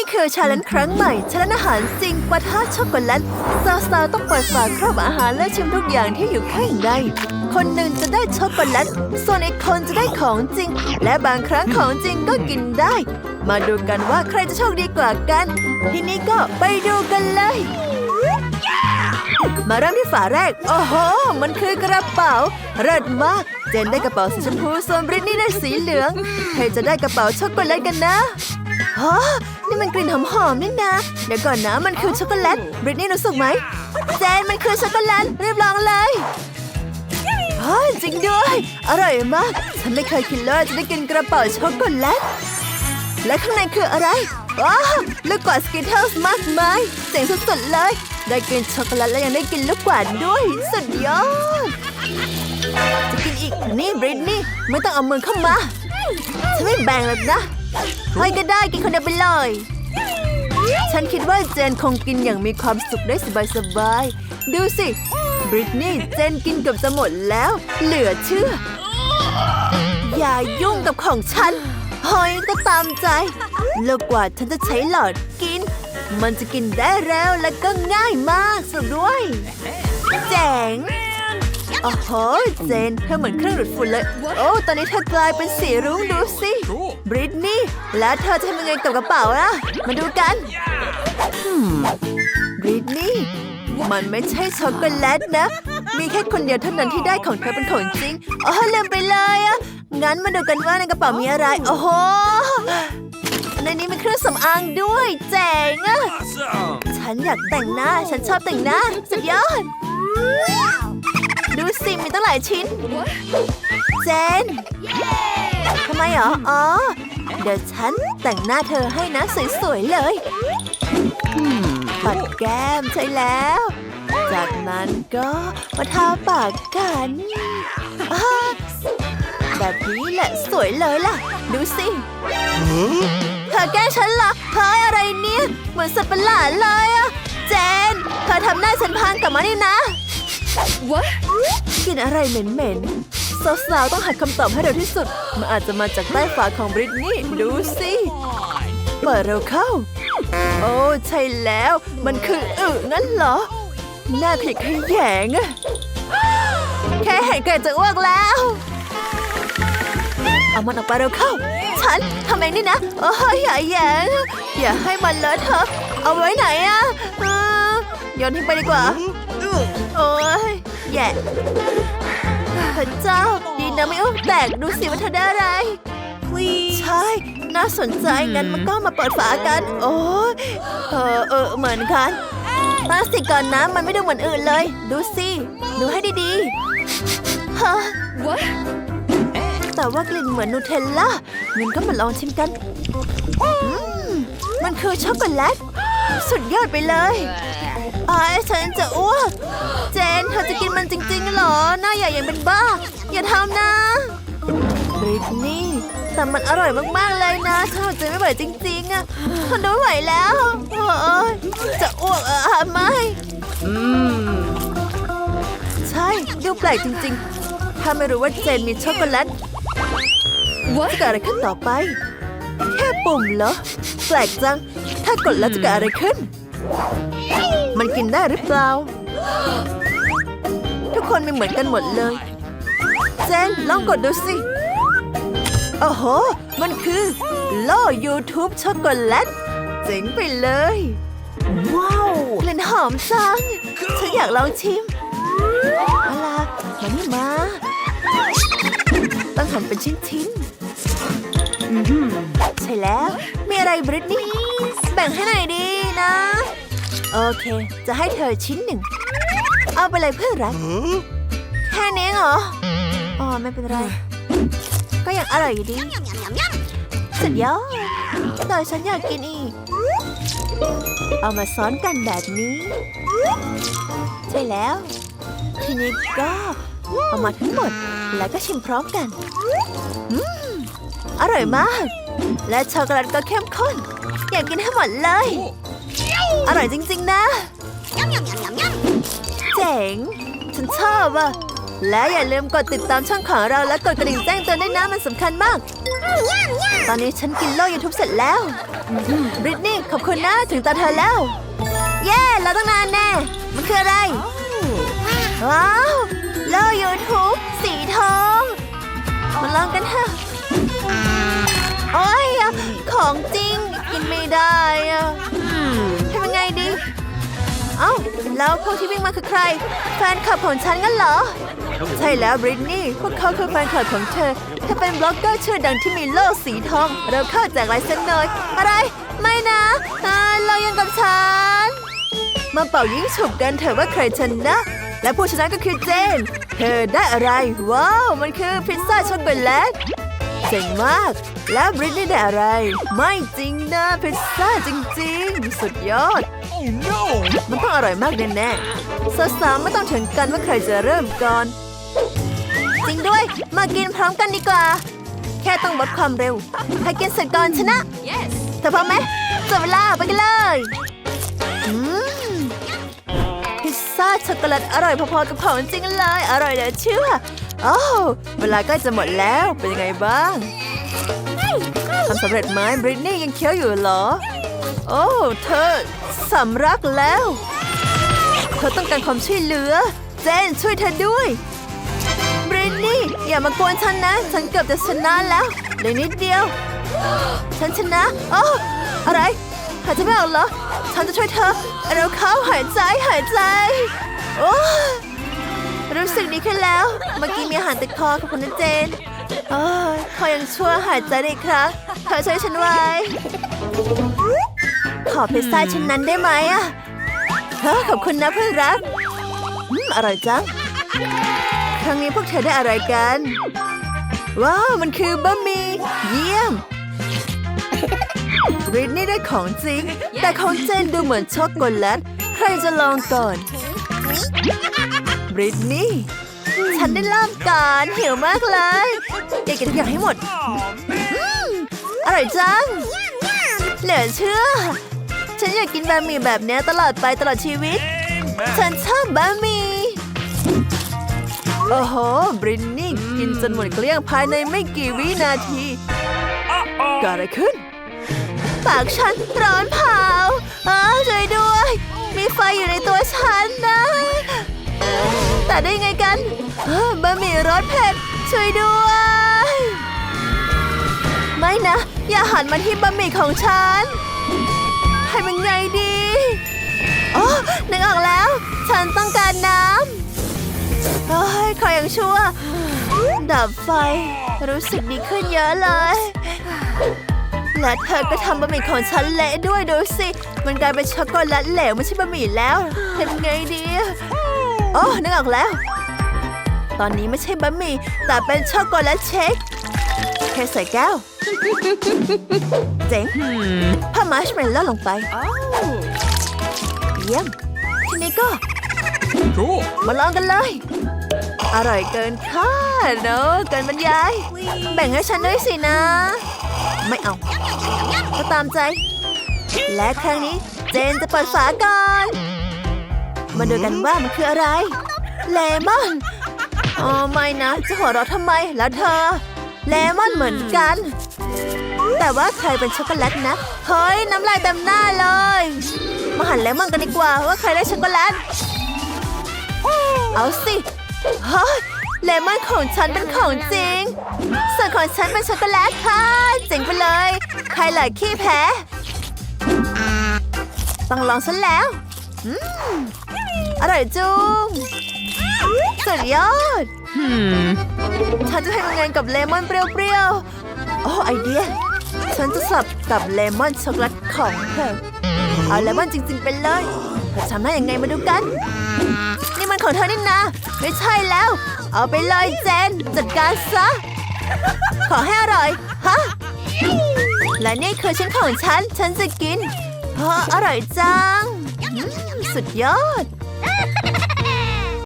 นี่คือชาเลนจ์ครั้งใหม่ชาเลนจ์อาหารจริงปะทะช็อกโกแลตสาวๆต้องเปิดฝาครอบอาหารและชิมทุกอย่างที่อยู่ข้างในคนหนึ่งจะได้ช็อกโกแลตส่วนอีกคนจะได้ของจริง และบางครั้งของจริงก็กินได้ มาดูกันว่าใครจะโชคดีกว่ากัน ทีนี้ก็ไปดูกันเลย มาเริ่มที่ฝาแรก โอ้โห มันคือกระเป๋าเลิศมาก เจนได้กระเป๋าสีชมพูส่วนบริตนี่ได้สีเหลืองใครจะได้กระเป๋าช็อกโกแลตกันนะ ฮะนี่มันกลิ่นหอมๆนี่นะ เดี๋ยวก่อนนะมันคือช็อกโกแลตบริตนี่รู้สึกไหมเจนมันคือช็อกโกแลตรีบลองเลยฮะจริงด้วย อร่อยมาก ฉันไม่เคยคิดเลยว่าจะได้กินกระเป๋าช็อกโกแลตและข้างในคืออะไรว้าวลูกกวาดสกิทเทิลส์มากมายเจ๋งสุดๆเลย ได้กินช็อกโกแลตและยังได้กินลูกกวาดด้วยสุดยอดจะกินอีกนี่บริตนี่ไม่ต้องเอามือเข้ามา ฉันไม่แบ่งหรอกนะให้ก็ได้กินคนเดียวไปเลย ฉันคิดว่าเจนคงกินอย่างมีความสุขได้สบายๆ ดูสิ บริตนี่เจนกินเกือบจะหมดแล้ว เหลือเชื่อ อย่ายุ่งกับของฉันหอยก็ตามใจ แล้วกว่าฉันจะใช้หลอดกิน มันจะกินได้เร็วและก็ง่ายมากสุดด้วย เจ๋ง โอ้โห เจน เธอเหมือนเครื่องดูดฝุ่นเลย โอ้ ตอนนี้เธอกลายเป็นสีรุ้งดูสิบริตนี่แล้วเธอจะทำยังไงกับกระเป๋าล่ะ มาดูกันบริตนี่มันไม่ใช่ช็อกโกแลตนะ มีแค่คนเดียวเท่านั้นที่ได้ของเธอเป็นของจริงอ๋อลืมไปเลยอะงั้นมาดูกันว่าในกระเป๋ามีอะไร โอ้โห ในนี้มีเครื่องสำอางด้วย เจ๋งอะ Awesome! ฉันอยากแต่งหน้า ฉันชอบแต่งหน้า สุดยอดดู สิมีตั้งหลายชิ้น เจน ทำไมเหรอ อ๋อ เดี๋ยวฉันแต่งหน้าเธอให้นะสวยๆเลยปัดแก้มใช่แล้ว จากนั้นก็มาทาปากกันอ่าแบบนี้แหละสวยเลยล่ะ ดูสิ เธอแกล้งฉันเหรอเฮ้ยอะไรเนี่ย เหมือนสัตว์ประหลาดเลยอะเจน เธอทำหน้าฉันพังกลับมานี่นะ What? กลินอะไรเหม็นๆสาวๆต้องหาคำตอบให้เร็วที่สุด มันอาจจะมาจากใต้ฝาของบริตนี่ดูสิเปิดเร็วเข้า โอ้ใช่แล้ว มันคืออึงั้นเหรอ หน้าผิดขยงอะแค่เห็นก็จะอ้วกแล้ว เอามันออกไปเร็วเข้า ฉันทำเองนี่นะโอ้ยอย่าแยงอย่าให้มันเลอะเทอะเอาไว้ไหนอะโยนทิ้งไปดีกว่า โอ้ยแย่พระเจ้า ดีนะไม่อ้วกแตก ดูสิว่าเธอได้อะไร ใช่ น่าสนใจงั้นมันก็มาเปิดฝากัน โอ้ยเออเออเหมือนกันตั้งสติก่อนนะมันไม่ดูเหมือนอื่นเลย ดูสิดูให้ดีๆฮะ What? แต่ว่ากลิ่นเหมือนนูเทลล่างั้นก็มาลองชิมกันอืมมันคือช็อกโกแลต สุดยอดไปเลย อายฉันจะอ้วกเจนเธอจะกินมันจริงๆเหรอ หน้าใหญ่ยังเป็นบ้า อย่าทำนะบริตนี่ แต่มันอร่อยมากๆเลยนะฉันอดใจไม่ไหวจริงๆอะทนไม่ไหวแล้วโอ้ยจะอ้วกเออไม่ใช่ดูแปลกจริงๆ ถ้าไม่รู้ว่าเจนมีช็อกโกแลต What? จะเกิดอะไรขึ้นต่อไป แค่ปุ่มเหรอ แปลกจัง ถ้ากดแล้วจะเกิดอะไรขึ้น มันกินได้หรือเปล่า ทุกคนไม่เหมือนกันหมดเลยเจนลองกดดูสิ โอ้โห มันคือโล่ YouTube ช็อกโกแลตเจ๋งไปเลย ว้าวกลิ่นหอมจังฉันอยากลองชิมเอาล่ะมานี่มาต้องหั่นเป็นชิ้นๆอืมใช่แล้ว มีอะไรบริตนี่ แบ่งให้หน่อยดีนะ โอเค จะให้เธอชิ้นหนึ่ง เอาไปเลยเพื่อนรัก แค่นี้เหรอ อ๋อ ไม่เป็นไร ก็ยังอร่อยอยู่ดี สุดยอดแต่ฉันอยากกินอีก เอามาซ้อนกันแบบนี้ ใช่แล้ว ทีนี้ก็เอามาทั้งหมด แล้วก็ชิมพร้อมกัน อืม อร่อยมาก และช็อกโกแลตก็เข้มข้น อยากกินให้หมดเลย อร่อยจริง ๆ นะเจ๋ง ฉันชอบอะ และอย่าลืมกดติดตามช่องของเราและกดกระดิ่งแจ้งเตือนด้วยนะมันสำคัญมาก ตอนนี้ฉันกินโล่ยูทูบเสร็จแล้วบริตนี่ขอบคุณนะ ถึงตาเธอแล้ว เย้เราต้องนานแน่ มันคืออะไร ว้าวโล่ยูทูบสีทองมาลองกันเถอะโอ้ยอะของจริงกินไม่ได้อะทำยังไงดี เอ้าแล้วพวกที่วิ่งมาคือใคร แฟนคลับของฉันงั้นเหรอ ใช่แล้วบริตนี่พวกเขาคือแฟนคลับของเธอเธอเป็นบล็อกเกอร์ชื่อดังที่มีโลกสีทอง เราเข้าแจกลายเส้นหน่อยอะไร ไม่นะเรายังกับฉัน มาเป่ายิงฉุบกันเถอะว่าใครชนะ และผู้ชนะก็คือเจน เธอได้อะไร ว้าว มันคือพิซซ่าช็อกโกแลต เจ๋งมาก แล้วบริตนี่ได้อะไร ไม่จริงนะพิซซ่าจริง ๆ สุดยอด Oh no! มันต้องอร่อยมากแน่ๆสาวๆไม่ต้องถึงกันว่าใครจะเริ่มก่อน จริงด้วยมากินพร้อมกันดีกว่า แค่ต้องลดความเร็วใครกินเสร็จก่อนชนะ Yes. เธอพร้อมไหมจับเวลาไปกันเลยอืมพิซซ่าช็อกโกแลตอร่อยพอๆกับของจริงเลย อร่อยเหลือเชื่อ โอ้เวลาใกล้จะหมดแล้ว เป็นยังไงบ้างทำสำเร็จไหมบริตนี่ยังเคี้ยวอยู่เหรอ โอ้เธอสำรักแล้ว เธอต้องการความช่วยเหลือ เจนช่วยเธอด้วยบริตนี่อย่ามากวนฉันนะ ฉันเกือบจะชนะแล้วเหลือนิดเดียว ฉันชนะโอ้อะไรหายใจไม่ออกเหรอ ฉันจะช่วยเธอเราเข้าหายใจหายใจ โอ้ นี้ขึ้นแล้ว เมื่อกี้มีอาหารติดคอขอบคุณนะเจนโอ้ยคอยังชั่วหายใจได้อีกครั้งเธอช่วยฉันไว้ ขอพิซซ่าชิ้นนั้นได้ไหมอะฮ้อขอบคุณนะเพื่อนรักอืมอร่อยจัง ครั้งนี้พวกเธอได้อะไรกัน ว้าว มันคือบะหมี่เยี่ยมริตนี่ได้ของจริง แต่ของเจนดูเหมือนช็อกโกแลต ใครจะลองก่อน บริตนี่ฉันได้เริ่มก่อนหิวมากเลยอยากกินทุกอย่างให้หมด Oh man! อร่อยจังเหลือเชื่อ ฉันอยากกินบะหมี่แบบเนี้ยตลอดไปตลอดชีวิต ฉั Amen! นชอบบะหมี่โอ้โห บรินนี่กินจนหมดเกลี้ยงภายในไม่กี่วินาที Uh-oh! เกิดอะไรขึ้น ปากฉันร้อนเผาอ้าวช่วยด้วย มีไฟอยู่ในตัวฉันนะ แต่ได้ไงกันบะหมี่รสเผ็ดช่วยด้วย ไม่นะ อย่าหันมาที่บะหมี่ของฉันให้มันไงดีอ๋อนึกออกแล้ว ฉันต้องการน้ำเฮ้ยขออย่างชั่ว ดับไฟ รู้สึกดีขึ้นเยอะเลย และเธอก็ทำบะหมี่ของฉันเละด้วยดูสิ มันกลายเป็นช็อกโกแลตเหลวไม่ใช่บะหมี่แล้วทำไงดี โอ้นึกออกแล้ว ตอนนี้ไม่ใช่บะหมี่แต่เป็นช็อกโกแลตเชคเทใส่แก้ว เจ๋งผ้ามัชเมลโล่ลงไป Oh. เยี่ยมทีนี้ก็ Cool! มาลองกันเลย อร่อยเกินคาดเนอะเกินบรรยาย แบ่งให้ฉันด้วยสินะ ไม่เอา ก็ตามใจ และครั้งนี้เจนจะเปิดฝาก่อน มาดูกันว่ามันคืออะไร เลมอนอ๋อไม่นะ จะหัวเราะทำไมแล้วเธอ เลมอนเหมือนกัน แต่ว่าใครเป็นช็อกโกแลตนะ เฮ้ย น้ำลายเต็มหน้าเลย มาหั่นเลมอนกันดีกว่าว่าใครได้ช็อกโกแลต เอาสิเฮ้ยเลมอนของฉันเป็นของจริง ส่วนของฉันเป็นช็อกโกแลตค่ะ เจ๋งไปเลย ใครหลายขี้แพ้ ต้องลองฉันแล้ว อืมอร่อยจุงสุดยอดฉันจะให้ทำงานกับเลมอนเปรี้ยวๆ โอ้ไอเดีย ฉันจะสับกับเลมอนช็อกโกแลตของเธอ เอาเลมอนจริงๆไปเลยเธอทำได้ยังไงมาดูกัน นี่มันของเธอนี่นะ ไม่ใช่แล้ว เอาไปเลยเจน จัดการซะ ขอให้อร่อย ฮะ และนี่คือชิ้นของฉัน ฉันจะกินเพราะอร่อยจังอืม สุดยอด